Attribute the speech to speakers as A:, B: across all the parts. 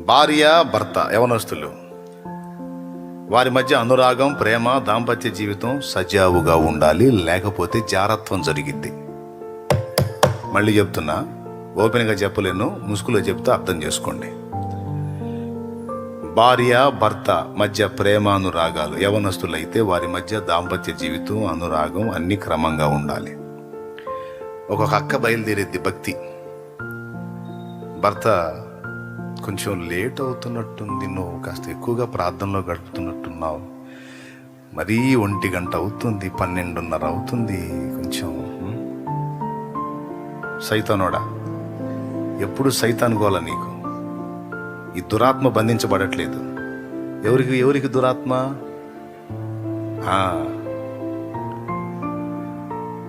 A: భార్య భర్త యవనస్తులు. వారి మధ్య అనురాగం ప్రేమ దాంపత్య జీవితం సజావుగా ఉండాలి లేకపోతే జారత్వం జరిగిద్ది. మళ్ళీ చెప్తున్నా ఓపెన్గా చెప్పలేను ముసుగులో చెప్తే అర్థం చేసుకోండి. భార్య భర్త మధ్య ప్రేమ అనురాగాలు యవనస్తులైతే వారి మధ్య దాంపత్య జీవితం అనురాగం అన్ని క్రమంగా ఉండాలి. ఒక అక్క బయలుదేరేది భక్తి. భర్త కొంచెం లేట్ అవుతున్నట్టుంది. నువ్వు కాస్త ఎక్కువగా ప్రార్థనలో గడుపుతున్నట్టున్నావు. మరీ ఒంటి గంట అవుతుంది పన్నెండున్నర అవుతుంది కొంచెం సైతానోడా ఎప్పుడు సైతాన్ నీకు? ఈ దురాత్మ బంధించబడట్లేదు. ఎవరికి ఎవరికి దురాత్మ?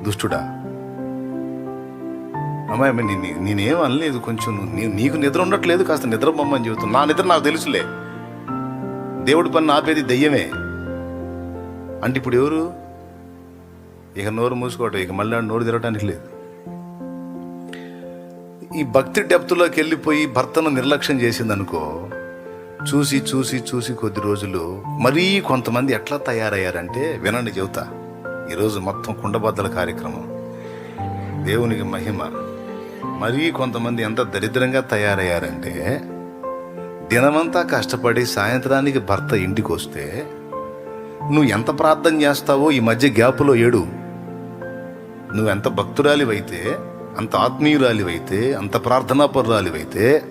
A: దుష్టుడా అమ్మాయి నేను నేనేం అనలేదు కొంచెం. నీకు నిద్ర ఉండట్లేదు కాస్త నిద్ర బొమ్మని చెబుతున్నా. నా నిద్ర నాకు తెలుసులే. దేవుడి పని ఆపేది దయ్యమే. అంటే ఇప్పుడు ఎవరు? ఇక నోరు మూసుకోవటం ఇక మళ్ళీ నోరు తిరగటానికి లేదు. ఈ భక్తి డెప్త్లోకి వెళ్ళిపోయి భర్తను నిర్లక్ష్యం చేసిందనుకో చూసి చూసి చూసి కొద్ది రోజులు మరీ కొంతమంది ఎట్లా తయారయ్యారంటే వినండి చెబుతా. ఈరోజు మొత్తం కుండబద్దల కార్యక్రమం. దేవునికి మహిమ. మరీ కొంతమంది ఎంత దరిద్రంగా తయారయ్యారంటే దినమంతా కష్టపడి సాయంత్రానికి భర్త ఇంటికి వస్తే నువ్వు ఎంత ప్రార్థన చేస్తావో ఈ మధ్య గ్యాపులో ఏడు. నువ్వెంత భక్తురాలివైతే అంత ఆత్మీయురాలివైతే అంత ప్రార్థనాపరురాలివైతే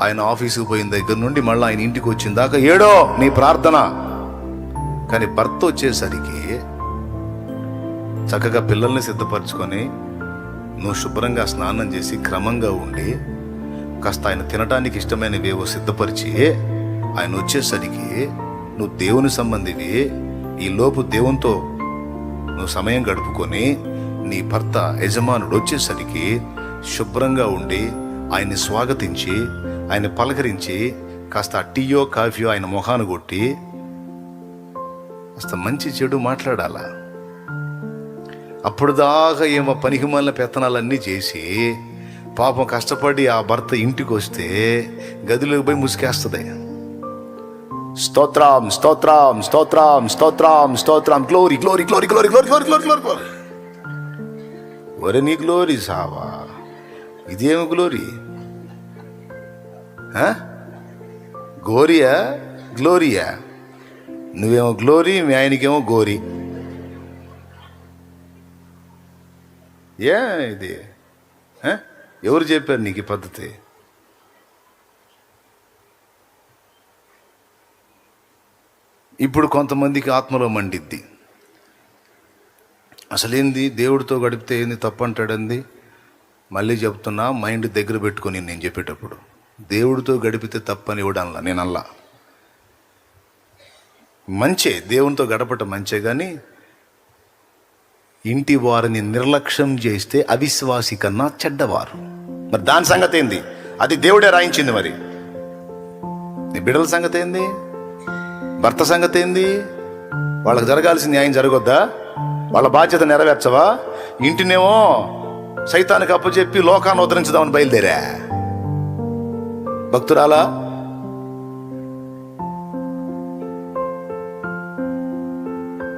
A: ఆయన ఆఫీసుకు పోయిన దగ్గర నుండి మళ్ళీ ఆయన ఇంటికి వచ్చిన దాకా ఏడో నీ ప్రార్థన. కానీ భర్త వచ్చేసరికి చక్కగా పిల్లల్ని సిద్ధపరచుకొని నువ్వు శుభ్రంగా స్నానం చేసి క్రమంగా ఉండి కాస్త ఆయన తినడానికి ఇష్టమైనవేవో సిద్ధపరిచి ఆయన వచ్చేసరికి నువ్వు దేవుని సంబంధివి. ఈ లోపు దేవునితో నువ్వు సమయం గడుపుకొని నీ భర్త యజమానుడు వచ్చేసరికి శుభ్రంగా ఉండి ఆయన్ని స్వాగతించి ఆయన పలకరించి కాస్త టీయో కాఫీయో ఆయన మొహాను కొట్టి కాస్త మంచి చెడు మాట్లాడాలా? అప్పుడు దాకా ఏమో పనికిమాలిన పెత్తనాలన్నీ చేసి పాపం కష్టపడి ఆ భర్త ఇంటికి వస్తే గదిలోకి పోయి ముసుకేస్తుంది. స్తోత్రం స్తోత్రం స్తోత్రం స్తోత్రం స్తోత్రం. Glory glory glory glory glory glory glory glory glory ఒరే నీ గ్లోరీ సావా. ఇదేమి గ్లోరీ గోరియా గ్లోరియా నువ్వేమో గ్లోరీ మీ ఆయనకేమో గోరీ ఏ ఇది? ఎవరు చెప్పారు నీకు ఈ పద్ధతి? ఇప్పుడు కొంతమందికి ఆత్మలో మండిద్ది. అసలేంది దేవుడితో గడిపితే ఏంది తప్పంటాడంది మళ్ళీ చెప్తున్నా మైండ్ దగ్గర పెట్టుకొని నేను చెప్పేటప్పుడు. దేవుడితో గడిపితే తప్పని ఇవ్వడంలా? నేను అల్లా మంచే. దేవునితో గడపటం మంచే కానీ ఇంటి వారిని నిర్లక్ష్యం చేస్తే అవిశ్వాసి కన్నా చెడ్డవారు. మరి దాని సంగతి ఏంది అది దేవుడే రాయించింది మరి. నీ బిడ్డల సంగతి ఏంది భర్త సంగతి ఏంది వాళ్ళకి జరగాల్సిన న్యాయం జరగొద్దా? వాళ్ళ బాధ్యత నెరవేర్చవా? ఇంటినేమో సైతానికి అప్పచెప్పి లోకాన్ని ఉద్ధరించుదామని బయలుదేరా. భక్తురాలా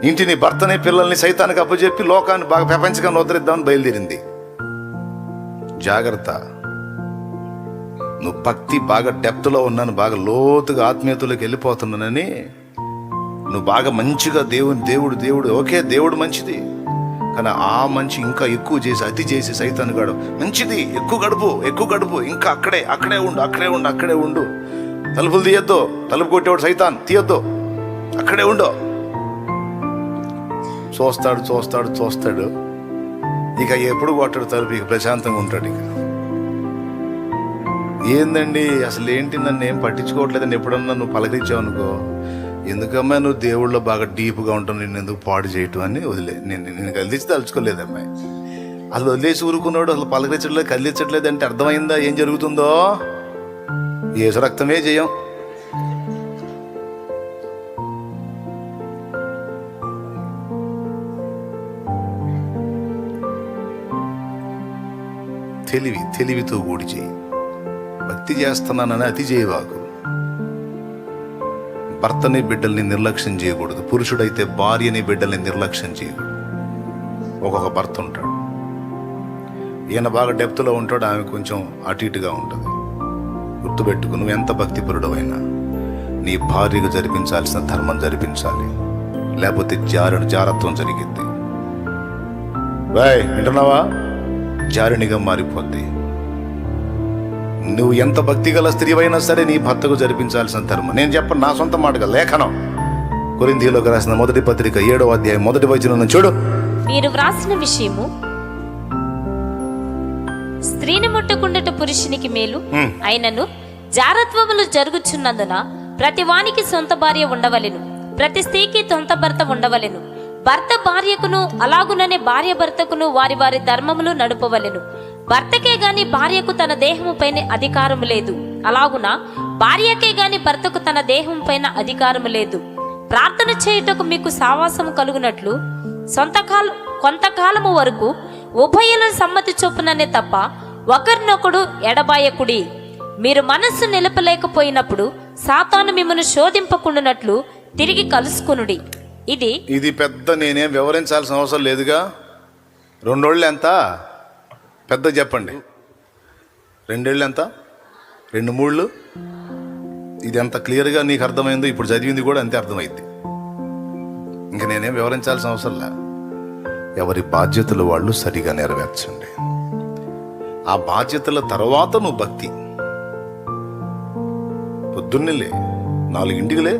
A: ఇంటిని భర్తని పిల్లల్ని సైతానికి అప్పచెప్పి లోకాన్ని బాగా ప్రపంచకాన్ని ఉద్ధరిద్దామని బయలుదేరింది. జాగ్రత్త. నువ్వు భక్తి బాగా డెప్త్లో ఉన్నాను బాగా లోతుగా ఆత్మీయతలోకి వెళ్ళిపోతున్నానని నువ్వు బాగా మంచిగా దేవుని దేవుడు దేవుడు ఓకే దేవుడు మంచిది. కానీ ఆ మంచి ఇంకా ఎక్కువ చేసి అతి చేసి సైతాన్ని గడు. మంచిది ఎక్కువ గడుపు ఎక్కువ గడుపు ఇంకా అక్కడే అక్కడే ఉండు అక్కడే ఉండు అక్కడే ఉండు. తలుపులు తీయొద్దు తలుపు కొట్టేవాడు సైతాన్ తీయొద్దు అక్కడే ఉండు. చూస్తాడు చూస్తాడు చూస్తాడు. ఇక ఎప్పుడు కొట్టాడు తలుపు ఇక ప్రశాంతంగా ఉంటాడు ఇక. ఏందండి? అసలు ఏంటి నన్ను ఏం పట్టించుకోవట్లేదని ఎప్పుడన్నా నువ్వు పలకరించావు అనుకో ఎందుకమ్మా నువ్వు దేవుళ్ళో బాగా డీప్గా ఉంటావు నేను ఎందుకు పాడు చేయటం? అని వదిలే. నేను నేను కదిలించి తలుచుకోలేదమ్మాయి అసలు వదిలేసి ఊరుకున్నాడు అసలు పలకరించట్లేదు కదిలించట్లేదు అంటే అర్థమైందా? ఏం జరుగుతుందో? ఏసు రక్తమే చేయం తెలివి తెలివితో కూడి చేయి. భక్తి చేస్తున్నానని అతి చేయవాకు భర్తని బిడ్డల్ని నిర్లక్ష్యం చేయకూడదు. పురుషుడైతే భార్యని బిడ్డల్ని నిర్లక్ష్యం చేయకూడదు ఒక్కొక్క భర్త ఉంటాడు. ఈయన బాగా డెప్త్లో ఉంటాడు ఆమె కొంచెం అటు ఇటుగా ఉంటుంది. గుర్తుపెట్టుకు నువ్వు ఎంత భక్తిపరుడవైనా నీ భార్యకు జరిపించాల్సిన ధర్మం జరిపించాలి. లేకపోతే జారుడు జారత్వం జరిగింది బాయ్ వింటున్నావా? జారునిగా మారిపోద్ది. నువ్వు ఎంత భక్తి గల స్త్రీవైనా సరే నీ భర్తకు జరిపించాల్సిన ధర్మం. నేను చెప్పను నా సొంత మాటగా లేఖనం. కొరింథీలోకి రాసిన మొదటి పత్రిక ఏడవ అధ్యాయం మొదటి వచనం చూడు.
B: మీరు వ్రాసిన విషయము స్త్రీని ముట్టుకుండట పురుషునికి మేలు. అయినను జారత్వములు జరుగుచున్నందున ప్రతి వానికి సొంత భార్య ఉండవలెను. ప్రతి స్త్రీకి సొంత భర్త ఉండవలెను. భర్త భార్యకును అలాగుననే భార్య భర్తకును వారి వారి ధర్మములు నడుపవలెను. భర్తకే గాని భార్యకు తన దేహము పైన అధికారము లేదు. అలాగున భార్యకే గాని భర్తకు తన దేహం పైన అధికారం లేదు. ప్రార్థన చేయుటకు మీకు సావాసము కలుగునట్లు సొంతకాలం కొంతకాలము వరకు ఉభయుల సమ్మతి చొప్పుననే తప్ప ఒకరినొకడు ఎడబాయకుడి. మీరు మనస్సు నిలపలేకపోయినప్పుడు సాతాను మిమ్మల్ని శోధింపకుండునట్లు తిరిగి కలుసుకునుడి. ఇది
A: ఇది పెద్ద నేనేం వివరించాల్సిన అవసరం లేదుగా. రెండోళ్ళు ఎంత? పెద్ద చెప్పండి. రెండేళ్ళు ఎంత? రెండు మూళ్ళు? ఇది ఎంత క్లియర్గా నీకు అర్థమైందో ఇప్పుడు చదివింది కూడా అంతే అర్థమైంది ఇంక నేనేం వివరించాల్సిన అవసరం లే. ఎవరి బాధ్యతలు వాళ్ళు సరిగా నెరవేర్చండి. ఆ బాధ్యతల తర్వాత నువ్వు భక్తి. పొద్దున్నే లే నాలుగింటికి లే